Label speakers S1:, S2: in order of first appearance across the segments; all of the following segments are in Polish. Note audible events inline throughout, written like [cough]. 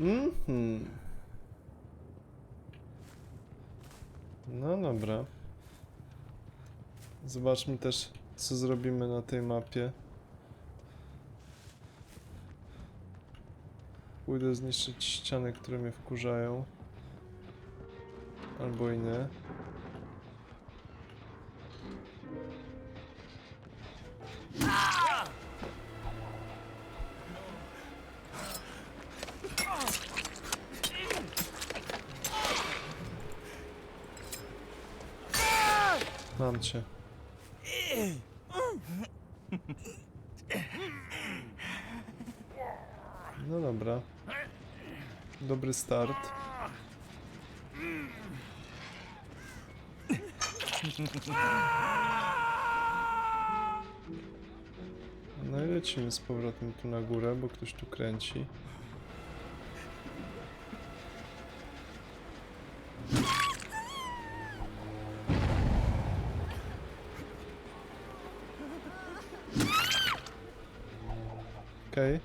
S1: Mhm. No dobra. Zobaczmy też, co zrobimy na tej mapie. Pójdę zniszczyć ściany, które mnie wkurzają. Albo i nie. Mam cię. No dobra. Dobry start. No i lecimy z powrotem tu na górę, bo ktoś tu kręci. Okej.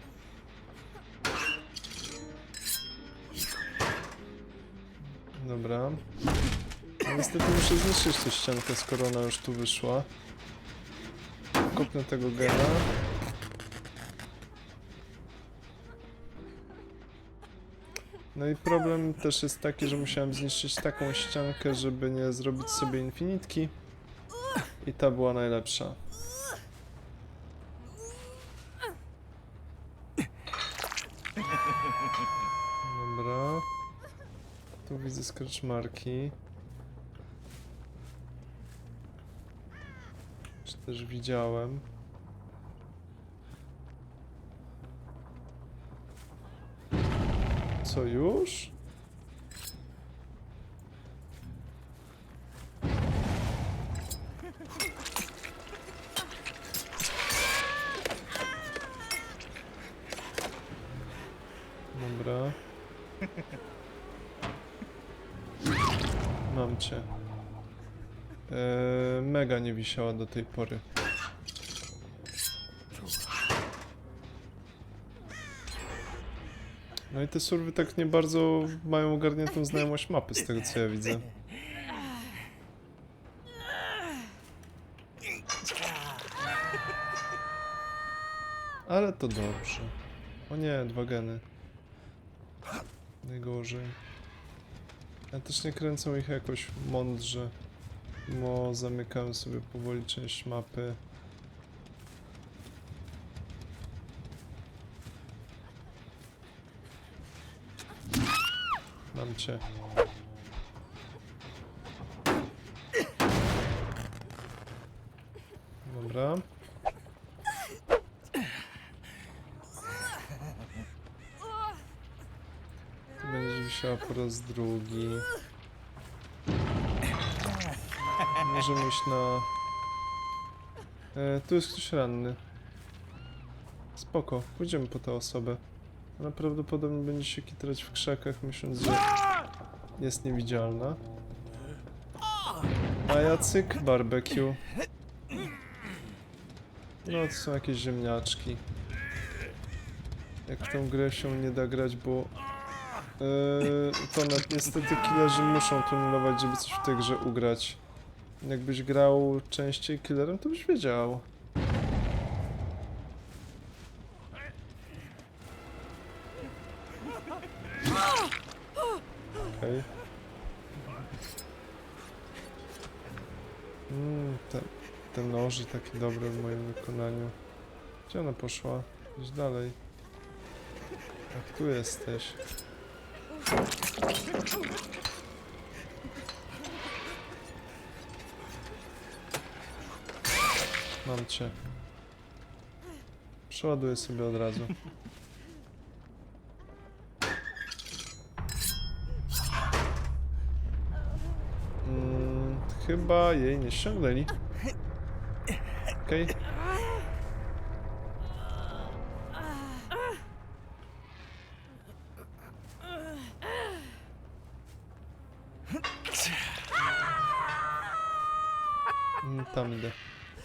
S1: Dobra. No, niestety muszę zniszczyć tę ściankę, skoro ona już tu wyszła. Kopnę tego gena. No i problem też jest taki, że musiałem zniszczyć taką ściankę, żeby nie zrobić sobie infinitki. I ta była najlepsza. Dobra. Tu widzę scratch marki. Czy też widziałem? Co już? Dobra. Eee, mega nie wisiała do tej pory. No i te surwy tak nie bardzo mają ogarniętą znajomość mapy, z tego co ja widzę. Ale to dobrze. O nie, dwa geny. Najgorzej. Ja też nie kręcą ich jakoś mądrze. Bo zamykałem sobie powoli część mapy. Mam cię. Dobra. Wisiała po raz drugi. Możemy iść na... E, tu jest ktoś ranny. Spoko, pójdziemy po tę osobę. Ona prawdopodobnie będzie się kitrać w krzakach, myśląc, że jest niewidzialna. A Jacyk barbecue. No, to są jakieś ziemniaczki. Jak w tą grę się nie da grać, bo to na, niestety killerzy muszą tunelować, żeby coś w tej grze ugrać. Jakbyś grał częściej killerem, to byś wiedział. Okej. Mm, te, te noże takie dobre w moim wykonaniu. Gdzie ona poszła? Idź dalej. Jak tu jesteś? Mam cię. Przeładuję sobie od razu. Mm, chyba jej nie ściągnęli. Okej. Mm, Tam idę.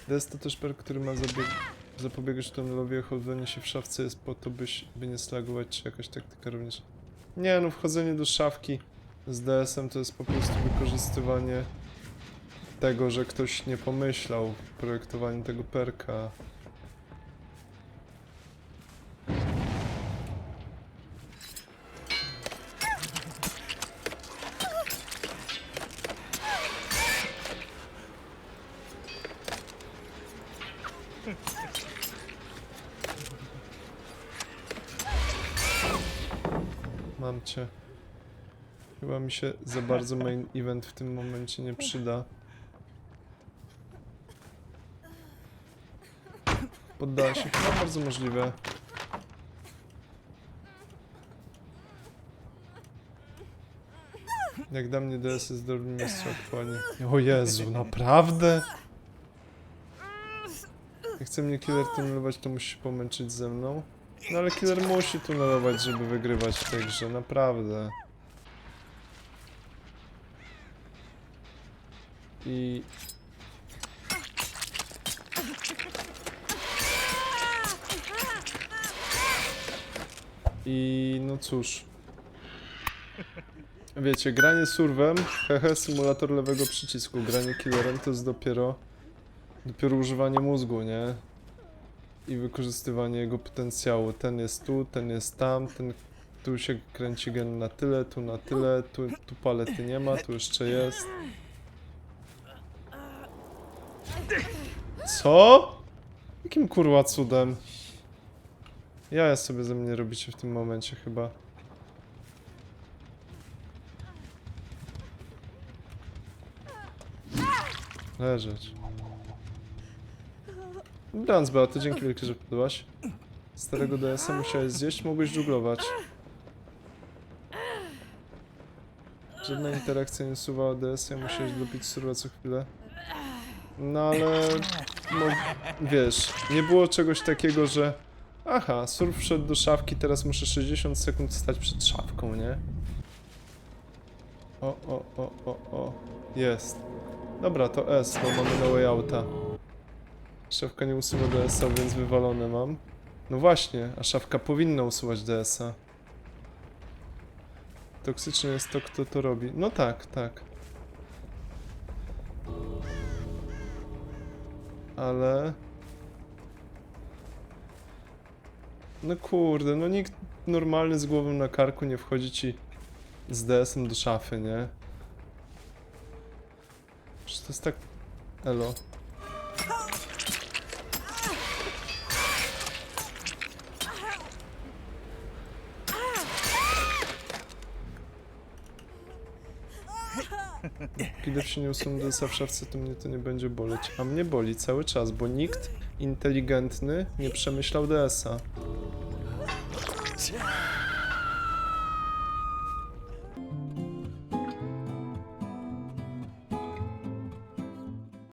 S1: Jest to też perk, który ma zabieg zapobiegać tunelowi chodzenie się w szafce jest po to, byś, by nie slagować, czy jakaś taktyka również. Nie no, wchodzenie do szafki z DS-em to jest po prostu wykorzystywanie tego, że ktoś nie pomyślał w projektowaniu tego perka. Mam cię. Chyba mi się za bardzo [laughs] main event w tym momencie nie przyda. Poddała się chyba bardzo możliwe. Jak dla mnie DS jest dobrym aktualnie. O Jezu, naprawdę? Jak chce mnie killer tunelować, to musi się pomęczyć ze mną. No ale killer musi tunelować, żeby wygrywać w tej grze, naprawdę. I... I no cóż. Wiecie, granie surwem, hehe, symulator lewego przycisku, granie killerem to jest dopiero dopiero używanie mózgu, nie? I wykorzystywanie jego potencjału. Ten jest tu, ten jest tam, ten tu się kręci gen na tyle, tu na tyle, tu, tu palety nie ma, tu jeszcze jest. Co? Jakim kurwa cudem? Jaja sobie ze mnie robicie w tym momencie chyba. Leżeć. Dobranoc, Beato, dzięki wielkie, że podłaś. Starego DS-a musiałeś zjeść, mogłeś żuglować. Żadna interakcja nie usuwała DS-a, musiałeś dopić surwa co chwilę. No ale... No, wiesz, nie było czegoś takiego, że... Aha, surf wszedł do szafki, teraz muszę 60 sekund stać przed szafką, nie? O, o, o, o, o. Jest. Dobra, to S, bo mamy no way outa. Szafka nie usuwa DS-a, więc wywalone mam. No właśnie, a szafka powinna usuwać DS-a. Toksyczne jest to, kto to robi. No tak, tak. Ale... No kurde, no nikt normalny z głową na karku nie wchodzi ci z DS-em do szafy, nie? Przecież to jest tak... Elo. Kiedy DS-a w szafce, to mnie to nie będzie boleć. A mnie boli cały czas, bo nikt inteligentny nie przemyślał DS-a.